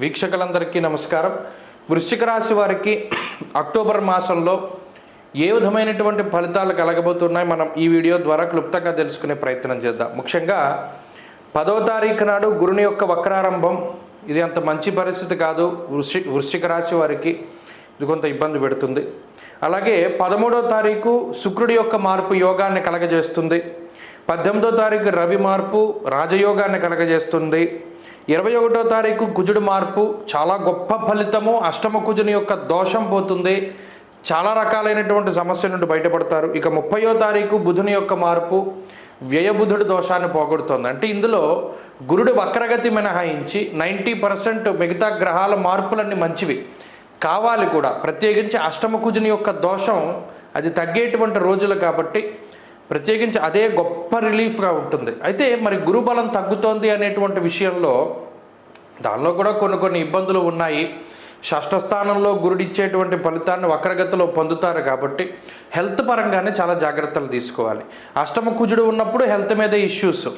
వీక్షకులందరికీ నమస్కారం. వృశ్చిక రాశి వారికి అక్టోబర్ మాసంలో ఏ విధమైనటువంటి ఫలితాలు కలగబోతున్నాయి మనం ఈ వీడియో ద్వారా క్లుప్తంగా తెలుసుకునే ప్రయత్నం చేద్దాం. ముఖ్యంగా పదవ తారీఖు నాడు గురుని యొక్క వక్రారంభం. ఇది అంత మంచి పరిస్థితి కాదు. వృషి వృశ్చిక రాశి వారికి ఇది కొంత ఇబ్బంది పెడుతుంది. అలాగే పదమూడో తారీఖు శుక్రుడి యొక్క మార్పు యోగాన్ని కలగజేస్తుంది. పద్దెనిమిదో తారీఖు రవి మార్పు రాజయోగాన్ని కలగజేస్తుంది. ఇరవై ఒకటో తారీఖు కుజుడు మార్పు చాలా గొప్ప ఫలితము. అష్టమ కుజుని యొక్క దోషం పోతుంది. చాలా రకాలైనటువంటి సమస్య నుండి బయటపడతారు. ఇక ముప్పయో తారీఖు బుధుని యొక్క మార్పు వ్యయబుధుడు దోషాన్ని పోగొడుతుంది. అంటే ఇందులో గురుడు వక్రగతి మినహాయించి నైంటీ పర్సెంట్ మిగతా గ్రహాల మార్పులన్నీ మంచివి. కావాలి కూడా. ప్రత్యేకించి అష్టమ కుజుని యొక్క దోషం అది తగ్గేటువంటి రోజులు కాబట్టి ప్రత్యేకించి అదే గొప్ప రిలీఫ్గా ఉంటుంది. అయితే మరి గురుబలం తగ్గుతోంది అనేటువంటి విషయంలో దానిలో కూడా కొన్ని కొన్ని ఇబ్బందులు ఉన్నాయి. షష్టస్థానంలో గురుడిచ్చేటువంటి ఫలితాన్ని వక్రగతిలో పొందుతారు కాబట్టి హెల్త్ పరంగానే చాలా జాగ్రత్తలు తీసుకోవాలి. అష్టమ కుజుడు ఉన్నప్పుడు హెల్త్ మీద ఇష్యూస్.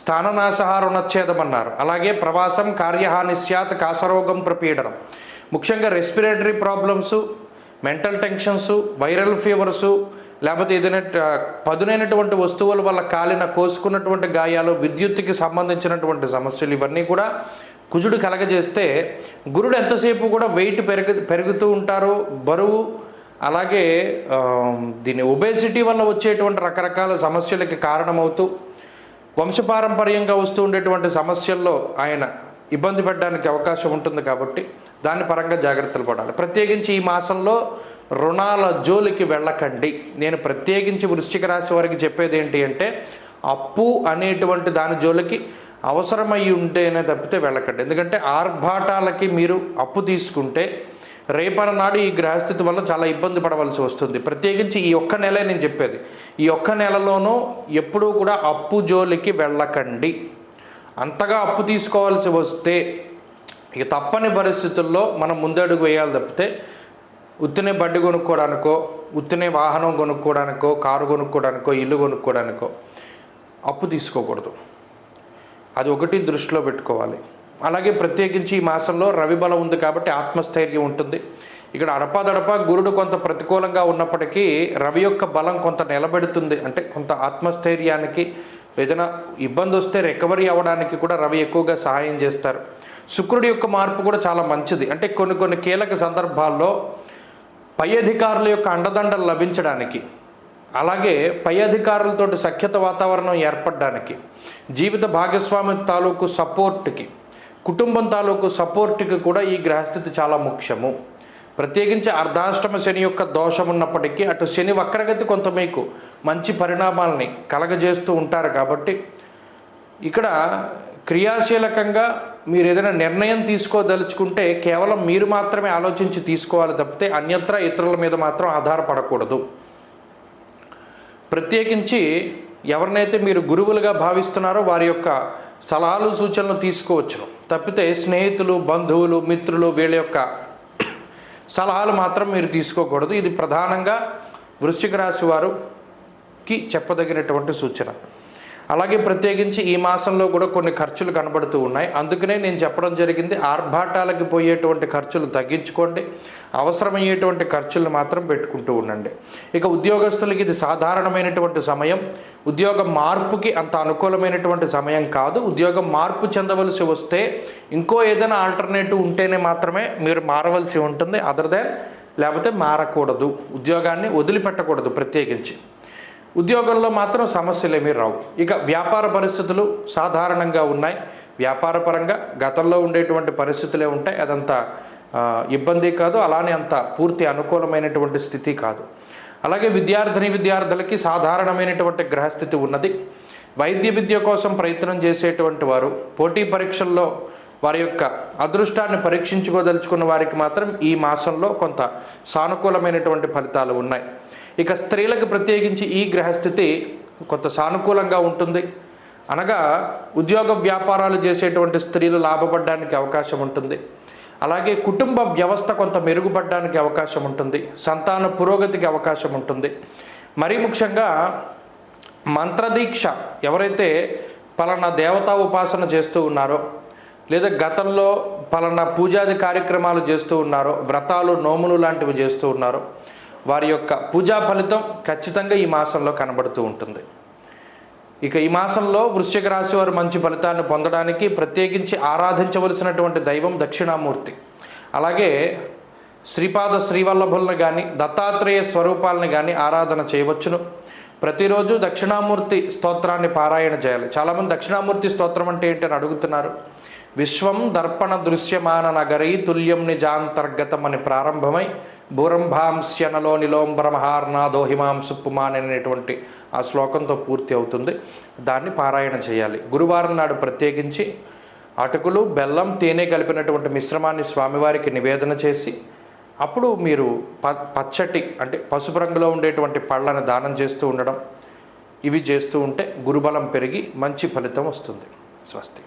స్థాననాశహారుణచ్ఛేదం అన్నారు అలాగే ప్రవాసం కార్యహాని స్యాత్ కాసరోగం ప్రపీడనం. ముఖ్యంగా respiratory problems mental tensions viral fevers లేకపోతే ఏదైనా పదునైనటువంటి వస్తువుల వల్ల కాలిన కోసుకున్నటువంటి గాయాలు విద్యుత్తుకి సంబంధించినటువంటి సమస్యలు ఇవన్నీ కూడా కుజుడు కలగజేస్తే గురుడు ఎంతసేపు కూడా వెయిట్ పెరుగు పెరుగుతూ ఉంటారు. బరువు అలాగే దీని ఒబేసిటీ వల్ల వచ్చేటువంటి రకరకాల సమస్యలకి కారణమవుతూ వంశపారంపర్యంగా వస్తూ ఉండేటువంటి సమస్యల్లో ఆయన ఇబ్బంది పడడానికి అవకాశం ఉంటుంది కాబట్టి దాని పరంగా జాగ్రత్తలు పడాలి. ప్రత్యేకించి ఈ మాసంలో రుణాల జోలికి వెళ్ళకండి. నేను ప్రత్యేకించి వృశ్చిక రాశి వారికి చెప్పేది ఏంటి అంటే అప్పు అనేటువంటి దాని జోలికి అవసరమై ఉంటేనే తప్పితే వెళ్ళకండి. ఎందుకంటే ఆర్భాటాలకి మీరు అప్పు తీసుకుంటే రేపటి నాడు ఈ గ్రహస్థితి వల్ల చాలా ఇబ్బంది పడవలసి వస్తుంది. ప్రత్యేకించి ఈ ఒక్క నెలే నేను చెప్పేది. ఈ ఒక్క నెలలోనూ ఎప్పుడూ కూడా అప్పు జోలికి వెళ్ళకండి. అంతగా అప్పు తీసుకోవాల్సి వస్తే ఇక తప్పని పరిస్థితుల్లో మనం ముందడుగు వేయాలి తప్పితే ఉత్తినే బండి కొనుక్కోవడానికో ఉత్తినే వాహనం కొనుక్కోవడానికో కారు కొనుక్కోవడానికో ఇల్లు కొనుక్కోవడానికో అప్పు తీసుకోకూడదు. అది ఒకటి దృష్టిలో పెట్టుకోవాలి. అలాగే ప్రత్యేకించి ఈ మాసంలో రవి బలం ఉంది కాబట్టి ఆత్మస్థైర్యం ఉంటుంది. ఇక్కడ అడపాదడప గురుడు కొంత ప్రతికూలంగా ఉన్నప్పటికీ రవి యొక్క బలం కొంత నిలబెడుతుంది. అంటే కొంత ఆత్మస్థైర్యానికి ఏదైనా ఇబ్బంది వస్తే రికవరీ అవ్వడానికి కూడా రవి ఎక్కువగా సహాయం చేస్తారు. శుక్రుడి యొక్క మార్పు కూడా చాలా మంచిది. అంటే కొన్ని కొన్ని కీలక సందర్భాల్లో పై అధికారుల యొక్క అండదండలు లభించడానికి అలాగే పై అధికారులతోటి సఖ్యత వాతావరణం ఏర్పడడానికి జీవిత భాగస్వామి తాలూకు సపోర్ట్కి కుటుంబం తాలూకు సపోర్ట్కి కూడా ఈ గ్రహస్థితి చాలా ముఖ్యము. ప్రత్యేకించి అర్ధాష్టమ శని యొక్క దోషం ఉన్నప్పటికీ అటు శని వక్రగతి కొంత మీకు మంచి పరిణామాలని కలగజేస్తూ ఉంటారు కాబట్టి ఇక్కడ క్రియాశీలకంగా మీరు ఏదైనా నిర్ణయం తీసుకోదలుచుకుంటే కేవలం మీరు మాత్రమే ఆలోచించి తీసుకోవాలి తప్పితే అన్యత్ర ఇతరుల మీద మాత్రం ఆధారపడకూడదు. ప్రత్యేకించి ఎవరినైతే మీరు గురువులుగా భావిస్తున్నారో వారి యొక్క సలహాలు సూచనలు తీసుకోవచ్చును. తప్పితే స్నేహితులు బంధువులు మిత్రులు వీళ్ళ యొక్క సలహాలు మాత్రం మీరు తీసుకోకూడదు. ఇది ప్రధానంగా వృశ్చిక రాశి వారుకి చెప్పదగినటువంటి సూచన. అలాగే ప్రత్యేకించి ఈ మాసంలో కూడా కొన్ని ఖర్చులు కనబడుతూ ఉన్నాయి. అందుకనే నేను చెప్పడం జరిగింది ఆర్భాటాలకి పోయేటువంటి ఖర్చులు తగ్గించుకోండి అవసరమయ్యేటువంటి ఖర్చులను మాత్రం పెట్టుకుంటూ ఉండండి. ఇక ఉద్యోగస్తులకి ఇది సాధారణమైనటువంటి సమయం. ఉద్యోగ మార్పుకి అంత అనుకూలమైనటువంటి సమయం కాదు. ఉద్యోగం మార్పు చెందవలసి వస్తే ఇంకో ఏదైనా ఆల్టర్నేటివ్ ఉంటేనే మాత్రమే మీరు మారవలసి ఉంటుంది. అదర్ దాన్ లేకపోతే మారకూడదు. ఉద్యోగాన్ని వదిలిపెట్టకూడదు ప్రత్యేకించి. ఉద్యోగంలో మాత్రం సమస్యలు ఏమీ రావు. ఇక వ్యాపార పరిస్థితులు సాధారణంగా ఉన్నాయి. వ్యాపారపరంగా గతంలో ఉండేటువంటి పరిస్థితులే ఉంటాయి. అదంతా ఇబ్బంది కాదు. అలానే అంత పూర్తి అనుకూలమైనటువంటి స్థితి కాదు. అలాగే విద్యార్థిని విద్యార్థులకి సాధారణమైనటువంటి గ్రహస్థితి ఉన్నది. వైద్య విద్య కోసం ప్రయత్నం చేసేటువంటి వారు పోటీ పరీక్షల్లో వారి యొక్క అదృష్టాన్ని పరీక్షించుకోదలుచుకున్న వారికి మాత్రం ఈ మాసంలో కొంత సానుకూలమైనటువంటి ఫలితాలు ఉన్నాయి. ఇక స్త్రీలకు ప్రత్యేకించి ఈ గ్రహస్థితి కొంత సానుకూలంగా ఉంటుంది. అనగా ఉద్యోగ వ్యాపారాలు చేసేటువంటి స్త్రీలు లాభపడడానికి అవకాశం ఉంటుంది. అలాగే కుటుంబ వ్యవస్థ కొంత మెరుగుపడడానికి అవకాశం ఉంటుంది. సంతాన పురోగతికి అవకాశం ఉంటుంది. మరీ ముఖ్యంగా మంత్రదీక్ష ఎవరైతే పలానా దేవతా ఉపాసన చేస్తూ ఉన్నారో లేదా గతంలో పలానా పూజాది కార్యక్రమాలు చేస్తూ ఉన్నారో వ్రతాలు నోములు లాంటివి చేస్తూ ఉన్నారో వారి యొక్క పూజా ఫలితం ఖచ్చితంగా ఈ మాసంలో కనబడుతూ ఉంటుంది. ఇక ఈ మాసంలో వృశ్చిక రాశి వారు మంచి ఫలితాన్ని పొందడానికి ప్రత్యేకించి ఆరాధించవలసినటువంటి దైవం దక్షిణామూర్తి. అలాగే శ్రీపాద శ్రీవల్లభులను కానీ దత్తాత్రేయ స్వరూపాలను కానీ ఆరాధన చేయవచ్చును. ప్రతిరోజు దక్షిణామూర్తి స్తోత్రాన్ని పారాయణ చేయాలి. చాలామంది దక్షిణామూర్తి స్తోత్రం అంటే ఏంటి అని అడుగుతున్నారు. విశ్వం దర్పణ దృశ్యమాన నగరీ తుల్యం నిజాంతర్గతం అని ప్రారంభమై భూరంభాంస్యనలో నిలోంబరమహార్నాదో హిమాంసుప్పుమాన్ అనేటువంటి ఆ శ్లోకంతో పూర్తి అవుతుంది. దాన్ని పారాయణ చేయాలి. గురువారం నాడు ప్రత్యేకించి అటుకులు బెల్లం తేనె కలిపినటువంటి మిశ్రమాన్ని స్వామివారికి నివేదన చేసి అప్పుడు మీరు ప పచ్చటి అంటే పసుపు రంగులో ఉండేటువంటి పళ్ళని దానం చేస్తూ ఉండడం ఇవి చేస్తూ ఉంటే గురుబలం పెరిగి మంచి ఫలితం వస్తుంది. స్వస్తి.